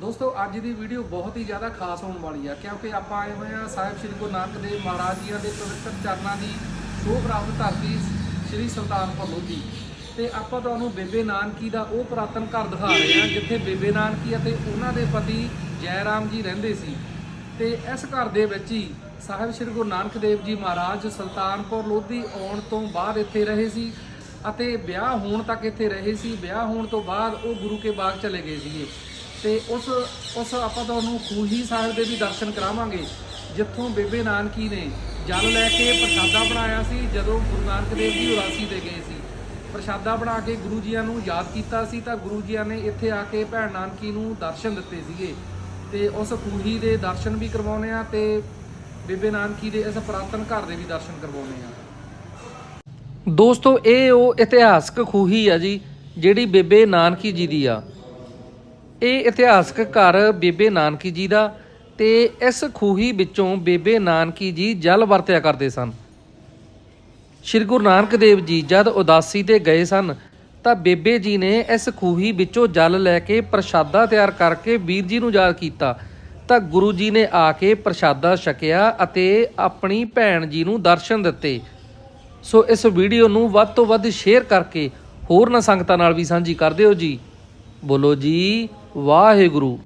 ਦੋਸਤੋ, ਅੱਜ ਦੀ ਵੀਡੀਓ ਬਹੁਤ ਹੀ ਜ਼ਿਆਦਾ ਖਾਸ ਹੋਣ ਵਾਲੀ ਆ, ਕਿਉਂਕਿ ਆਪਾਂ ਆਏ ਹੋਏ ਆ ਸਾਹਿਬ ਸ੍ਰੀ ਗੁਰੂ ਨਾਨਕ ਦੇਵ ਮਹਾਰਾਜ ਜੀਆਂ ਦੇ ਪਵਿੱਤਰ ਚਰਨਾਂ ਦੀ ਸ਼ੋਭ ਪ੍ਰਾਪਤ ਧਰਤੀ ਸ੍ਰੀ ਸੁਲਤਾਨਪੁਰ ਲੋਧੀ ਤੇ ਆਪਾਂ ਤੁਹਾਨੂੰ ਬੇਬੇ ਨਾਨਕੀ ਦਾ ਉਹ ਪੁਰਾਤਨ ਘਰ ਦਿਖਾ ਰਹੇ ਆ ਜਿੱਥੇ ਬੇਬੇ ਨਾਨਕੀ ਅਤੇ ਉਹਨਾਂ ਦੇ ਪਤੀ ਜੈ ਰਾਮ ਜੀ ਰਹਿੰਦੇ ਸੀ। ਤੇ ਇਸ ਘਰ ਦੇ ਵਿੱਚ ਹੀ ਸਾਹਿਬ ਸ੍ਰੀ ਗੁਰੂ ਨਾਨਕ ਦੇਵ ਜੀ ਮਹਾਰਾਜ ਸੁਲਤਾਨਪੁਰ ਲੋਧੀ ਆਉਣ ਤੋਂ ਬਾਅਦ ਇੱਥੇ ਰਹੇ ਸੀ ਅਤੇ ਵਿਆਹ ਹੋਣ ਤੱਕ ਇੱਥੇ ਰਹੇ ਸੀ। ਵਿਆਹ ਹੋਣ ਤੋਂ ਬਾਅਦ ਉਹ ਗੁਰੂ ਕੇ ਬਾਗ ਚਲੇ ਗਏ ਸੀਗੇ। ਤੇ ਉਸ ਉਸ ਆਪਾਂ ਤੁਹਾਨੂੰ ਖੂਹੀ ਸਾਹਿਬ ਦੇ ਵੀ ਦਰਸ਼ਨ ਕਰਾਵਾਂਗੇ, ਜਿੱਥੋਂ ਬੇਬੇ ਨਾਨਕੀ ਨੇ ਜਲ ਲੈ ਕੇ ਪ੍ਰਸ਼ਾਦਾ ਬਣਾਇਆ ਸੀ, ਜਦੋਂ ਗੁਰੂ ਨਾਨਕ ਦੇਵ ਜੀ ਉਦਾਸੀ ਤੇ ਗਏ ਸੀ। ਪ੍ਰਸ਼ਾਦਾ ਬਣਾ ਕੇ ਗੁਰੂ ਜੀਆਂ ਨੂੰ ਯਾਦ ਕੀਤਾ ਸੀ, ਤਾਂ ਗੁਰੂ ਜੀਆਂ ਨੇ ਇੱਥੇ ਆ ਕੇ ਭੈਣ ਨਾਨਕੀ ਨੂੰ ਦਰਸ਼ਨ ਦਿੱਤੇ ਸੀਗੇ। ਤੇ ਉਸ ਖੂਹੀ ਦੇ ਦਰਸ਼ਨ ਵੀ ਕਰਵਾਉਣੇ ਆ ਤੇ ਬੇਬੇ ਨਾਨਕੀ ਦੇ ਇਸ ਪੁਰਾਤਨ ਘਰ ਦੇ ਵੀ ਦਰਸ਼ਨ ਕਰਵਾਉਣੇ ਆ ਦੋਸਤੋ, ਇਹ ਉਹ ਇਤਿਹਾਸਕ ਖੂਹੀ ਆ ਜੀ, ਜਿਹੜੀ ਬੇਬੇ ਨਾਨਕੀ ਜੀ ਦੀ ਆ। ਇਹ ਇਤਿਹਾਸਕ ਘਰ ਬੇਬੇ ਨਾਨਕੀ ਜੀ ਦਾ ਤੇ ਇਸ ਖੂਹੀ ਵਿੱਚੋਂ ਬੇਬੇ ਨਾਨਕੀ ਜੀ ਜਲ ਵਰਤਿਆ ਕਰਦੇ ਸਨ। ਸ਼੍ਰੀ ਗੁਰੂ ਨਾਨਕ ਦੇਵ ਜੀ ਜਦ ਉਦਾਸੀ ਤੇ ਗਏ ਸਨ, ਤਾਂ ਬੇਬੇ ਜੀ ਨੇ ਇਸ ਖੂਹੀ ਵਿੱਚੋਂ ਜਲ ਲੈ ਕੇ ਪ੍ਰਸ਼ਾਦਾ ਤਿਆਰ ਕਰਕੇ ਵੀਰ ਜੀ ਨੂੰ ਯਾਦ ਕੀਤਾ। ਤਾਂ ਗੁਰੂ ਜੀ ਨੇ ਆ ਕੇ ਪ੍ਰਸ਼ਾਦਾ ਛਕਿਆ ਅਤੇ ਆਪਣੀ ਭੈਣ ਜੀ ਨੂੰ ਦਰਸ਼ਨ ਦਿੱਤੇ। ਸੋ ਇਸ ਵੀਡੀਓ ਨੂੰ ਵੱਧ ਤੋਂ ਵੱਧ ਸ਼ੇਅਰ ਕਰਕੇ ਹੋਰ ਨਾ ਸੰਗਤਾਂ ਨਾਲ ਵੀ ਸਾਂਝੀ ਕਰ ਦਿਓ ਜੀ। ਬੋਲੋ ਜੀ ਵਾਹਿਗੁਰੂ